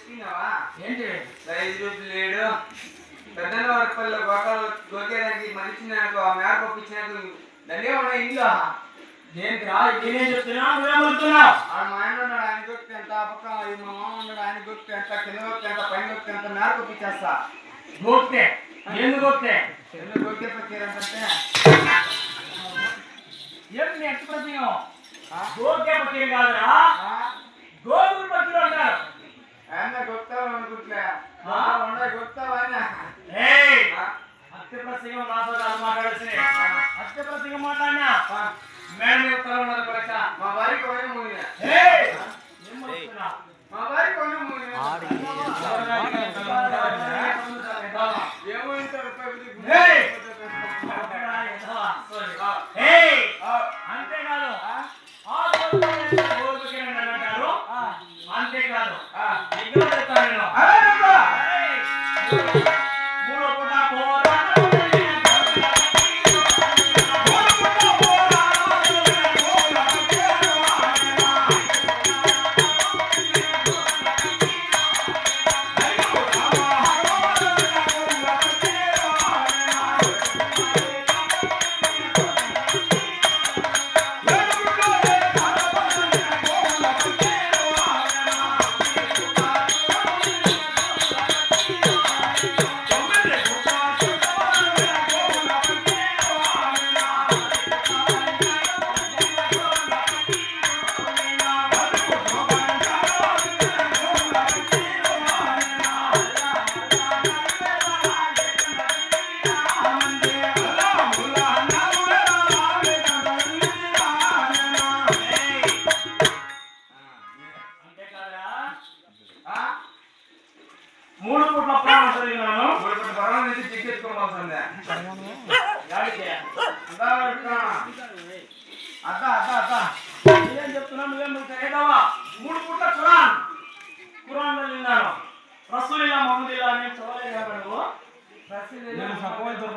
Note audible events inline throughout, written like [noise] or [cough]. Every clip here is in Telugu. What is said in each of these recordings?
తెచ్చుకున్నావా? ఏంటి? రూపాయలు లేడు. పెద్దల వరపల్లి గోకాలు గోకేదానికి మనిషి నాకు ఆ మేర పంపించినాక దండే ఇంట్లో. దేనికి రా నేనేం చెప్తున్నా? ఆ మా ఆయన ఉన్నాడు ఆయన గొప్పి ఎంత ఆ పక్క ఈ మా మామ ఉన్నాడు ఆయన గొప్పి ఎంత కింద గొప్పి ఎంత పైన గొప్పి ఎంత మేర పంపించేస్తా. గోక్తే ఎందుకు గోక్తే ఎందుకు గొక్కే పక్కీరంటే ఏంటి నీ ఎక్స్ప్రెసింగ్ గోకే పక్కీర్ కాదురా.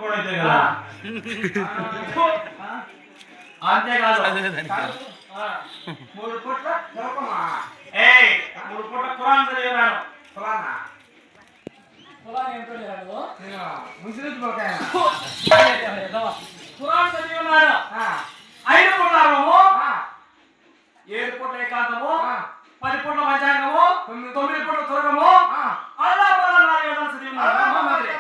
ఆ. అంతేకాదు. ఆ. మూడు పుట్ల ఏయ్ మూడు పూట్ల పోకాయన? ఖురాన్ చదివినాను ఐదు పూట్ల అరవము. ఏడు పూట్ల ఏకాంతము. పది పూట్ల పంచాంగము. తొమ్మిది- పూట్ల తురగము అల్లా నాలుగు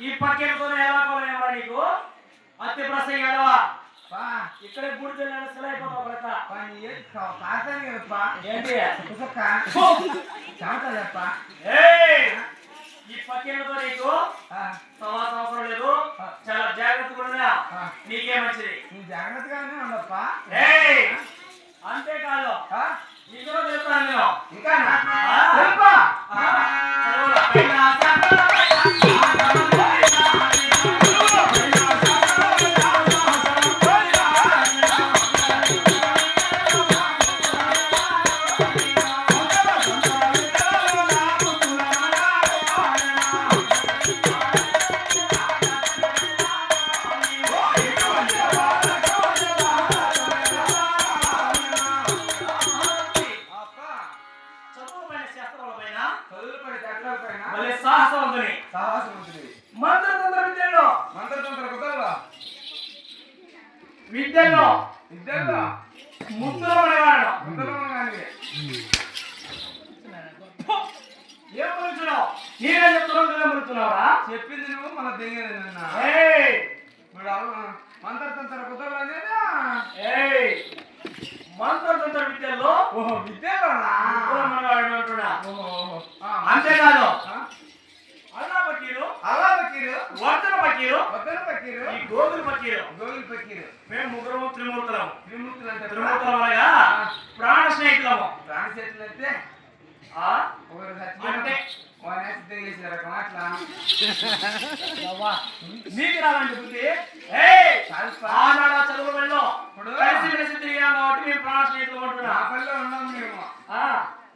ఈ ఎలా కొలయమరా నీకు అత్య ప్రసంగ ఎడవా ఇక్కడే బూడిద సెలైపోతావు కొడక ఏంటి ఏయ్! ఈ పక్కెలతో నీకు సవా సంవత్సరం లేదు చాలా జాగ్రత్తగా నీకే మంచిది జాగ్రత్తగానే ఉండప్ప చెప్పింది నువ్వు? మన దెంగేది నిన్న ఏయ్! ఇప్పుడు అవ- మంత్రతంత్ర కుదరదా ఏయ్! మంత్రతంత్ర విద్యల్లో ఓహో విద్యలోనా? అంతేకాదు? అల్లా పకీరు అల్లా పకీరు వర్ధన పకీరు వద్దన పకీరు ఈ గోగులు పకీరు గోవిల్ పకీరు మేము ముగ్గురు త్రిమూర్తులము. త్రిమూర్తులు అంటే త్రిమూర్తులం అనగా ప్రాణ స్నేహితులము ప్రాణ చేతులు అయితే అంటే? అట్లా నీకు రావండి బుద్ధి. ఆనాడు ఆ చదువు వెళ్ళో? కలిసి మెలిసి తిరిగాం కాబట్టి మేము ప్రాణ స్నేహితులు నా అంటున్నా పనిలో ఉన్నాం మేము. ఆ,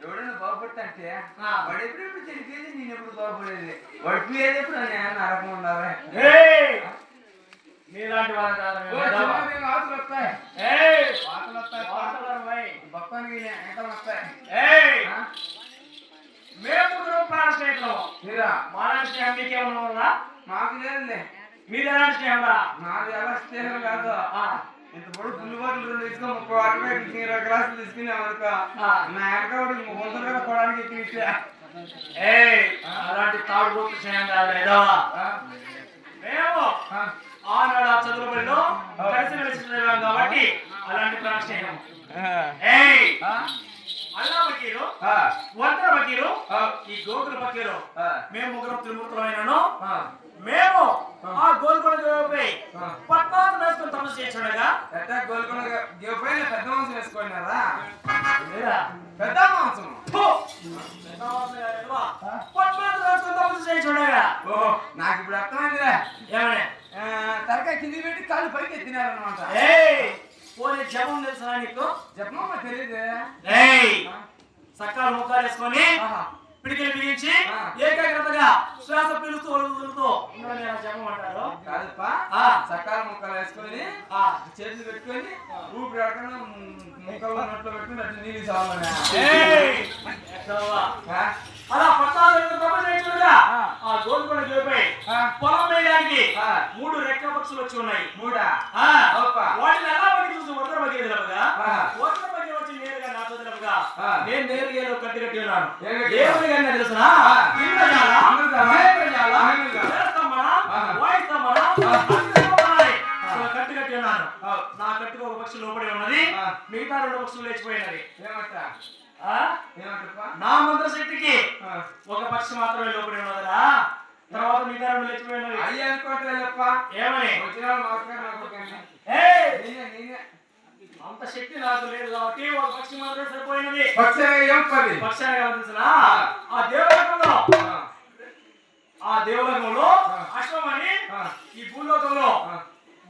ఎవడన్నా బాగుపడితే ఆ. వాడు ఎప్పుడెప్పుడు చనిపోయేది నేను ఎప్పుడు బాగుపడేది? వాడు పోయేది ఎప్పుడు నేను నరకం ఉండాలి! మీలాంటి వాళ్ళ ఆతులు వస్తాయి! ఆతులు వస్తాయి. వార్తలు పోయి. బొప్పానికి ఎంకలు వస్తాయి ఏయ్! ఆ? మేము ముగ్గురు ప్రాణ స్నేహితులు మీరా మాలాంటి స్నేహం మీకేమన్నా ఉందా? మాకు లేదులే. మీది ఎలాంటి స్నేహం రా నాది ఎలా స్నేహం కాదు. ఆ, ఇంత పొడుగు పుల్లి బాటిల్ తీసుకొని ముప్పై వాటి మీద ఇరవై గ్లాసులు తీసుకుని అనుకో. నా వెనక ఒకటి వంద రూపాయలు కొడానికి ఎక్కిస్తే ఏయ్! అలాంటి తాడు రూపు స్నేహం కాదు మేము ఆనాడు ఆ చదువు బడిలో కలిసి చదివాం కాబట్టి అలాంటి ప్రాణ స్నేహం. ఏయ్! అల్లా బకీరు వర్ధన బకీరు ఈ గోకుల బకీరు మేము ముగ్గురు త్రిమూర్తులమైనను. మేము ఆ. గోల్కొండ దేవపై పట్నాలు వేసుకుని తపస్సు పెద్ద గోల్కొండ గేవ్ పైన పెద్ద మాంసం వేసుకున్నారా? పెద్ద మాంసం పట్నాలు వేసుకుని తపస్సు చేస్తుండగా ఓహో నాకు ఇప్పుడు అర్థమైందిలే. ఏమనే? ఆ, తలకాయ కింది పెట్టి కాళ్ళు పైకి ఎత్తినారనమాట పోనీ జపం తెలుసా నీకు చెప్పమమ్మా తెలియదు సకాల ముఖాలు వేసుకొని. పిడికిలు బిగించి. ఏకాగ్రతగా శ్వాస పీలుస్తూ వదులుతూ జపం అంటారు కాదుపా. సకాల ముక్కలు వేసుకొని ఆ. చేతులు పెట్టుకొని ఊపిరి ఆడకుండా ముక్కలు నోట్లో పెట్టుకుని అట్లా నీళ్ళు చావాలనే ఏయ్! ఎక్కడవా? అలా పట్టాలు చేస్తుండగా ఆ. గోల్కొండ గేపై. పొలం వేయడానికి. మూడు రెక్క పక్షులు వచ్చి ఉన్నాయి మూడా నా మంత్రశక్తికి ఆ. ఒక పక్షి మాత్రమే లోపడి ఉన్నదిరా? తర్వాత రెండు లేచిపోయినది. అయ్యి అనుకోవట్లేదప్ప. ఏమని? అంత శక్తి నాకు లేదు కాబట్టి ఒక పక్షి మాత్రమే సరిపోయినది. పక్షి అనగా తెలుసునా? ఆ. దేవలోకంలో ఆ. దేవలోకంలో. అశ్వమని. ఈ భూలోకంలో.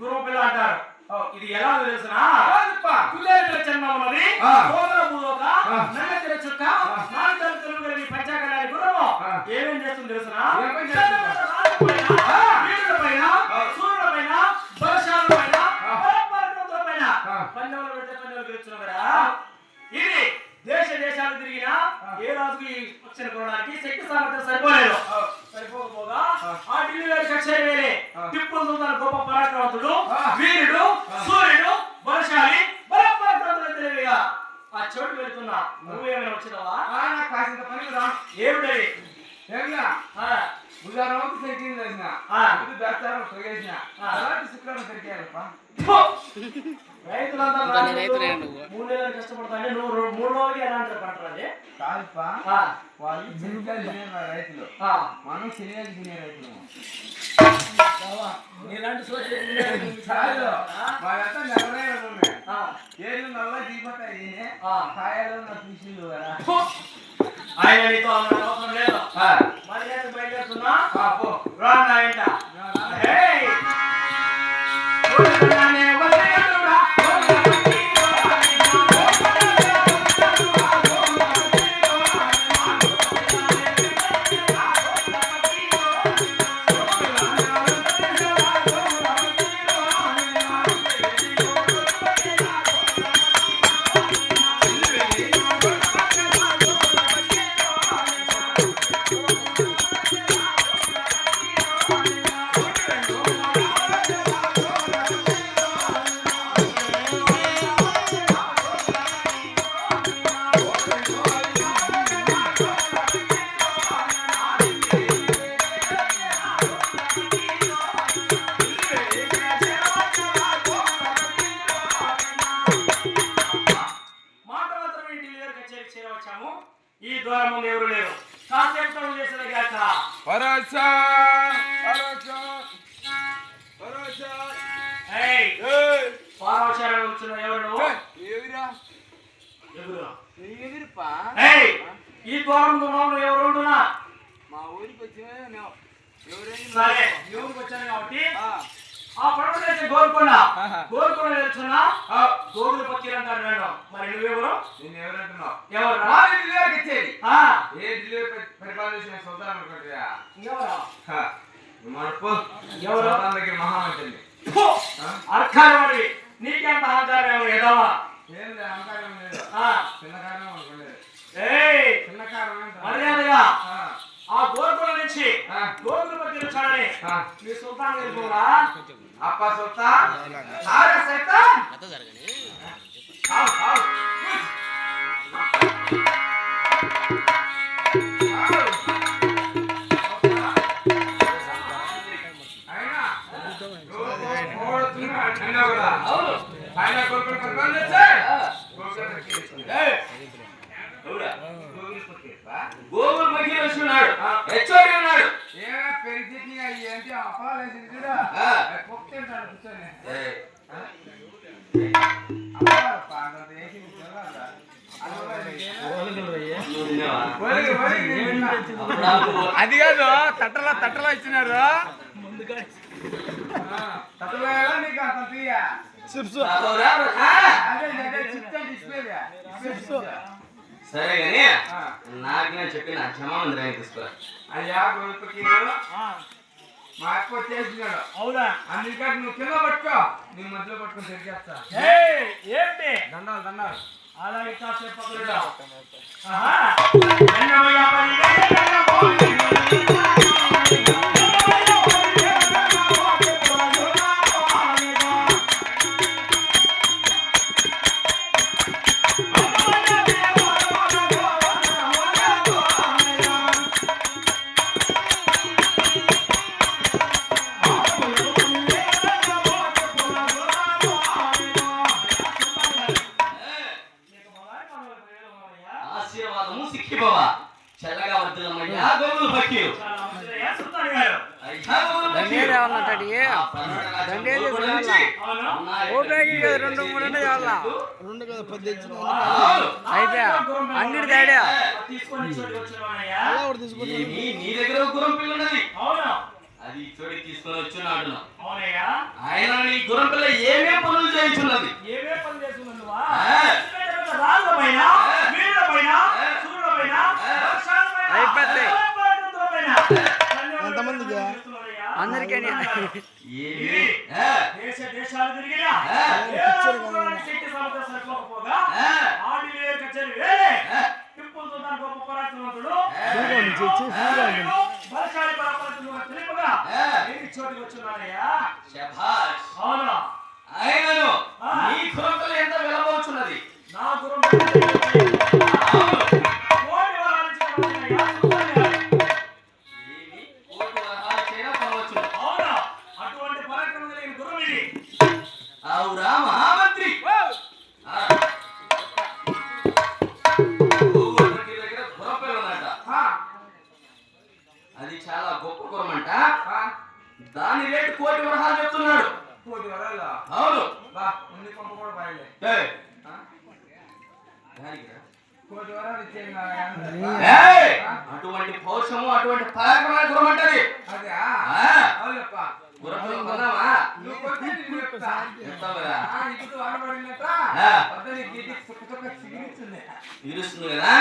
గురువు పిల్ల అంటారు. ఇది ఎలా తెలుసునా. కులేరుల. సోదర భూలోక చుక్క. నాలుగు పంచాకరాని గుర్రము ఆ. ఏమేం చేస్తుంది తెలుసునా వరకు సైకిల్ వేసిన బేస్తారం తొగేసిన ఆ. తర్వాత శుక్రవారం సరికేయాలప్ప! రైతులంతా. మూడు నెలలు నువ్వు రో- మూడు రోజులకి ఎలా అంటారు అది కాదుప్ప. వాళ్ళు శనిగాలు తినే [laughs] రైతులు. మనం శనిగాలు తినే రైతులు. నీలాంటి సోషల్ ఆ? వాళ్ళంతా నల్లనే ఉన్నాయి ఆ, ఏళ్ళు నల్ల దిగిపోతాయి ఆ. కాయలు నా! ఆయన నీతో అన్న నేను బయలుదేరుతున్నా ఆ, పో రా నా ఈ ద్వారం ముందు ఎవరు లేరు? కాసేపు చేసిన గాక. భరోసా భరోసా భరోసా ఏయ్! ఏయ్! పారవశాలను వచ్చిన ఎవరు? నువ్వు? ఏవిరా ఎవరు? ఎగిరిపా ఏయ్! ఈ ద్వారం ఎవరు ఉంటున్నా? మా ఊరికి వచ్చిన ఎవరైనా సరే ఈ ఊరికి వచ్చాను కాబట్టి ఆ, గోల్కొండ. గోల్కొండ తెలుసున్నా ఆ, గోగులు పక్కీలు అంటారు నేను మరి నువ్వెవరు నిన్ను ఎవరంటున్నావు ఎవరు మా డెలివరీకి ఇచ్చేది ఆ, ఏ డెలివరీ పరి- పరిపాలన చేసిన సొంతం అనుకుంటున్నా ఎవరు మనకు ఎవరు? సొంతం దగ్గర మహామంత్రి ఫు! అర్థాలు మరి నీకెంత అహంకారం ఎవరు ఎదవా ఏం లేదు అహంకారం లేదు ఆ, చిన్న కారణం అనుకోలేదు ఏయ్ చిన్న కారణం ఏంటో? మర్యాదగా ఆ, ఆ గోల్కొండ నుంచి ఆ, గోగులు పక్కీలు వచ్చాడని ఆ. మీ సుల్తాన్ వెళ్ళిపోరా అప్ప సొత్త ఆరే సైతాన్ ఆవ్, ఆవ్. ఆవ్. అయినా, నువ్వు ఓడుతున్నా అంటున్నావు కదా. అవును ఆయన తెచ్చి. ఏయ్, ఎవరా? గోగులు పక్కీలు వచ్చున్నాడు హెచ్ఓడి అది కాదు తట్టలో తట్టలో ఇచ్చినారు. డిస్ప్లేగా సరే గాని నాకు నేను చెప్పిన క్షమామందిరం తీసుకురా. అయ్యా మా అక్క వచ్చేసినాడు అవునా? అందుకని నువ్వు కింద పట్టుకో. నీ మధ్యలో పట్టుకొని తిరిగేస్తా ఏయ్, ఏంటి? దండాలు దండాలు. అలాగే కాసేపు తీసుకొని ఏమి నీ దగ్గర గుర్రం పిల్ల ఉన్నది. అవును? అది చోడి తీసుకొని అవునయ్యా. ఆయన నీ గుర్రం పిల్ల ఏమేం పనులు చేయించున్నది? చేస్తున్నందువా. అందరికీ ఏమి? దేశ దేశాలు తిరిగినా శక్తి సమర్థ సరిపోకపోగా ఉంది, చర్చి ఫ్రీగా ఉంది. బలశాలి పరాక్రమవంతుడు తెలుపగా ఆ. నేను చోటికి వచ్చున్నానయ్యా శభాష్ ఇరుస్తుంది కదా.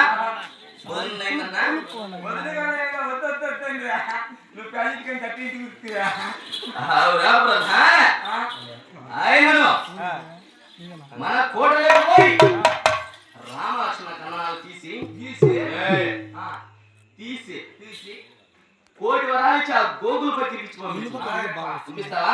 నువ్వు కట్టి అవురా ఆయనను మన కోటలో పోయి రామలక్ష్మణ కన్నాలు తీసి తీసి? తీసి తీసి? కోటి వరాలు గోగులు పట్టి పంపిస్తావా?